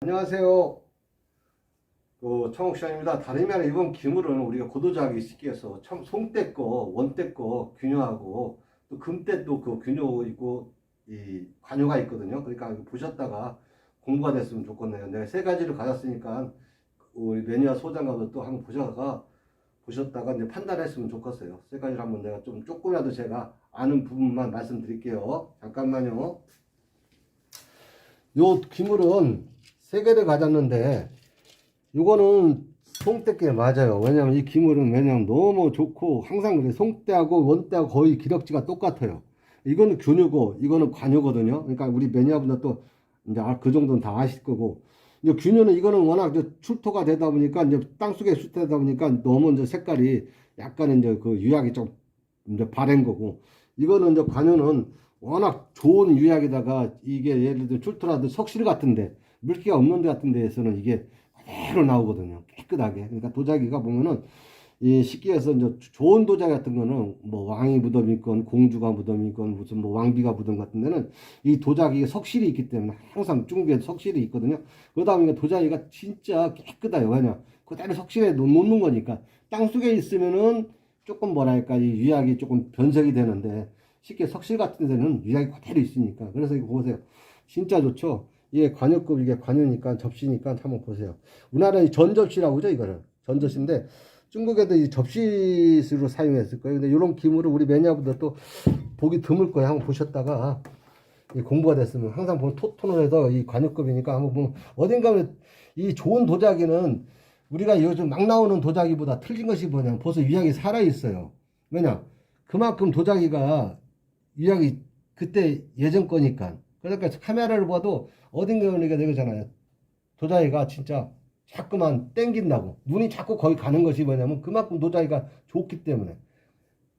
안녕하세요. 그 청옥시장입니다. 다름이 아니라 이번 기물은 우리가 고도자기 시기에서 참 송대 거, 원대 거 균효하고 또 금대 또그 균효 있고 이 관효가 있거든요. 그러니까 보셨다가 공부가 됐으면 좋겠네요. 내가 세 가지를 가졌으니까 우리 매니아 소장님도 또 한번 보셔가 보셨다가 이제 판단했으면 좋겠어요. 세 가지를 한번 내가 좀 조금이라도 제가 아는 부분만 말씀드릴게요. 잠깐만요. 요 기물은 세 개를 가졌는데 요거는 송대께 맞아요. 왜냐면 이 기물은 왜냐면 너무 좋고 항상 그래 송대하고 원대하고 거의 기력지가 똑같아요. 이거는 균효고 이거는 관효거든요. 그러니까 우리 매니아분들 또 이제 아- 그 정도는 다 아실 거고 이제 균효는 이거는 워낙 이제 출토가 되다 보니까 이제 땅속에 수태다 보니까 너무 이제 색깔이 약간 이제 그 유약이 좀 이제 바랜 거고 이거는 이제 관효는 워낙 좋은 유약에다가 이게 예를 들어 출토라도 석실 같은데 물기가 없는 데 같은 데에서는 이게 그대로 나오거든요. 깨끗하게. 그러니까 도자기가 보면은 이 식기에서 이제 좋은 도자기 같은 거는 뭐 왕이 무덤이 있건 공주가 무덤이 있건 무슨 뭐 왕비가 무덤 같은 데는 이 도자기에 석실이 있기 때문에 항상 중국에 석실이 있거든요. 그러다 보니까 도자기가 진짜 깨끗해요. 왜냐? 그대로 석실에 놓- 놓는 거니까 땅 속에 있으면은 조금 뭐랄까 이 유약이 조금 변색이 되는데 쉽게 석실 같은 데는 유약이 그대로 있으니까 그래서 이거 보세요. 진짜 좋죠. 이게 관여급 이게 관여니까 접시니까 한번 보세요. 우리나라는 전접시라고 하죠 이거를 전접시인데 중국에도 이 접시로 사용했을 거예요. 근데 이런 기물을 우리 매니아분들 또 보기 드물 거예요. 한번 보셨다가 이 공부가 됐으면 항상 보면 토톤을 해서 이 관여급이니까 한번 보면 어딘가 이 좋은 도자기는 우리가 요즘 막 나오는 도자기보다 틀린 것이 뭐냐면 벌써 유약이 살아 있어요. 왜냐? 그만큼 도자기가 유약이 그때 예전 거니까. 그러니까 카메라를 봐도 어딘가 우리가 되잖아요. 도자기가 진짜 자꾸만 땡긴다고. 눈이 자꾸 거기 가는 것이 뭐냐면 그만큼 도자기가 좋기 때문에.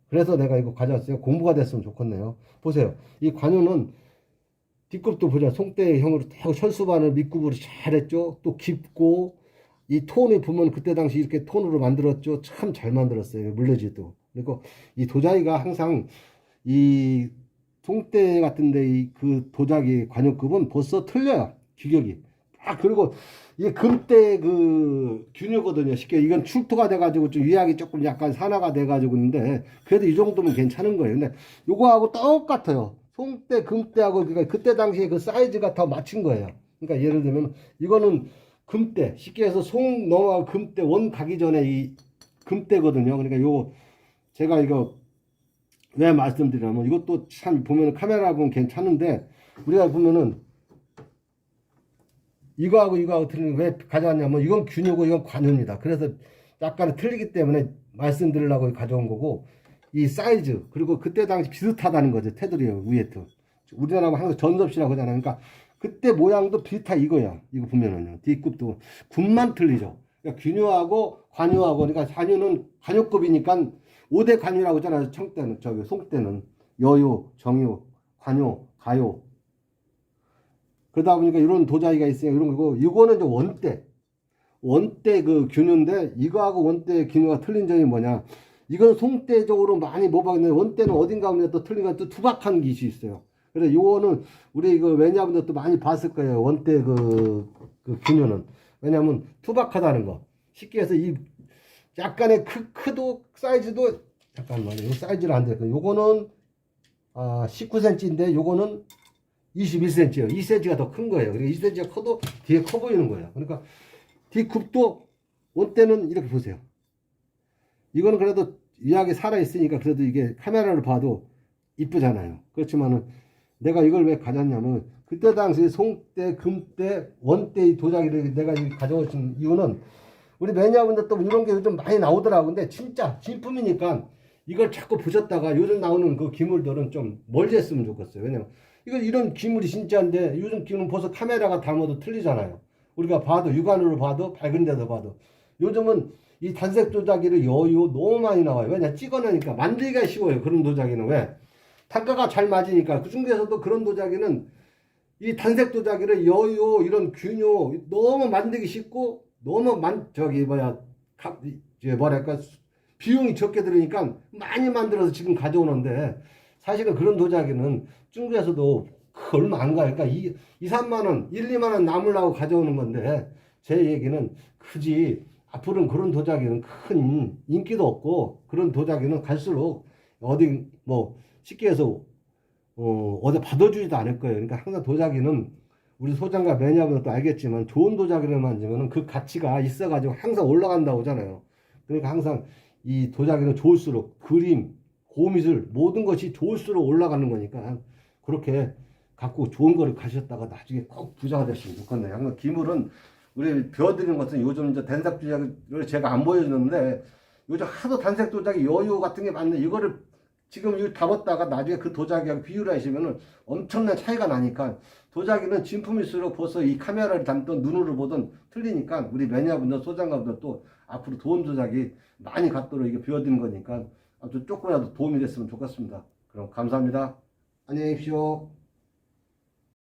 그래서 내가 이거 가져왔어요. 공부가 됐으면 좋겠네요. 보세요. 이 관유는 뒷급도 보자. 송대형으로 딱 철수반을 밑굽으로 잘했죠. 또 깊고 이 톤이 보면 그때 당시 이렇게 톤으로 만들었죠. 참 잘 만들었어요. 물레지도. 그리고 이 도자기가 항상 이 송대 같은데 이그 도자기 관역급은 벌써 틀려요. 규격이. 아 그리고 이게 금대 그 균이거든요. 쉽게 이건 출토가 돼가지고 좀 유약이 조금 약간 산화가 돼가지고 있는데 그래도 이 정도면 괜찮은 거예요. 근데 요거하고 똑같아요. 송대 금대하고 그러니까 그때 당시에 그 사이즈가 다 맞춘 거예요. 그러니까 예를 들면 이거는 금대 쉽게 해서 송 넘어가고 금대 원 가기 전에 이 금대거든요. 그러니까 요 제가 이거 왜 말씀드리냐면 이것도 참 보면 카메라 보면 괜찮은데 우리가 보면은 이거하고 이거하고 틀린 왜 가져왔냐면 이건 균이고 이건 관유입니다. 그래서 약간 틀리기 때문에 말씀드리려고 가져온 거고 이 사이즈 그리고 그때 당시 비슷하다는 거죠. 테두리 위에도 우리나라가 항상 전접시라고 하잖아요. 그러니까 그때 모양도 비슷하 이거야. 이거 보면은요. 뒷굽도 굽만 틀리죠. 그러니까 균유하고 관유하고 그러니까 관유는 관유급이니까 5대 관유라고 하잖아요. 청 때는 저기 송 때는 여유, 정유, 관유, 가요. 그러다 보니까 이런 도자기가 있어요. 이런 거고 이거는 이제 원대. 원대 그 균유인데 이거하고 원대 균유가 틀린 점이 뭐냐? 이건 송대적으로 많이 모방했는데 원대는 어딘가 보면 또 틀린 건또 투박한 기시 있어요. 그래서 요거는 우리 이거 매니아분들도 많이 봤을 거예요. 원대 그, 그 균유는. 왜냐면 투박하다는 거. 쉽게 해서 이 약간의 크, 크도 사이즈도 잠깐만요. 이 사이즈를 안 돼요. 요거는 아 19cm인데 요거는 21cm예요. 2cm가 더 큰 거예요. 그러니까 2cm가 커도 뒤에 커 보이는 거예요. 그러니까 뒤굽도 원대는 이렇게 보세요. 이거는 그래도 유약이 살아 있으니까 그래도 이게 카메라로 봐도 이쁘잖아요. 그렇지만은 내가 이걸 왜 가졌냐면 그때 당시 송대, 금대, 원대 이 도자기를 내가 이 가져오신 이유는 우리 매니아분들 또 이런 게 요즘 많이 나오더라고. 근데 진짜 진품이니까 이걸 자꾸 보셨다가 요즘 나오는 그 기물들은 좀 멀리 했으면 좋겠어요. 왜냐면 이거 이런 기물이 진짜인데 요즘 기물은 벌써 카메라가 담아도 틀리잖아요. 우리가 봐도 육안으로 봐도 밝은 데서 봐도 요즘은 이 단색 도자기를 여유 너무 많이 나와요. 왜냐 찍어내니까 만들기가 쉬워요. 그런 도자기는 왜 단가가 잘 맞으니까 그 중에서도 그런 도자기는 이 단색 도자기를 여유 이런 균요 너무 만들기 쉽고 너무 만 저기 뭐야 가, 이제 뭐랄까 비용이 적게 들으니까 많이 만들어서 지금 가져오는데 사실은 그런 도자기는 중국에서도 그 얼마 안 가. 그러니까 2, 2, 3만 원, 1, 2만 원 남으려고 가져오는 건데 제 얘기는 그지 앞으로는 그런 도자기는 큰 인기도 없고 그런 도자기는 갈수록 어디 뭐 쉽게 해서 어, 어디 받아주지도 않을 거예요. 그러니까 항상 도자기는 우리 소장과 매니아분들도 알겠지만 좋은 도자기를 만지면 그 가치가 있어가지고 항상 올라간다고 하잖아요. 그러니까 항상 이 도자기는 좋을수록 그림, 고미술 모든 것이 좋을수록 올라가는 거니까 그렇게 갖고 좋은 거를 가셨다가 나중에 꼭 부자가 됐으면 좋겠네요. 항상 기물은 우리 배워드리는 것은 요즘 이제 단색 도자기를 제가 안 보여주는데 요즘 하도 단색 도자기 여유 같은 게 많네. 이거를 지금 이거 담았다가 나중에 그 도자기하고 비교를 하시면은 엄청난 차이가 나니까 도자기는 진품일수록 벌써 이 카메라를 담던 눈으로 보던 틀리니까 우리 매니아분들 소장가분들 또 앞으로 좋은 도자기 많이 갖도록 이게 배워드리는 거니까 아무튼 조금이라도 도움이 됐으면 좋겠습니다. 그럼 감사합니다. 안녕히 계십시오.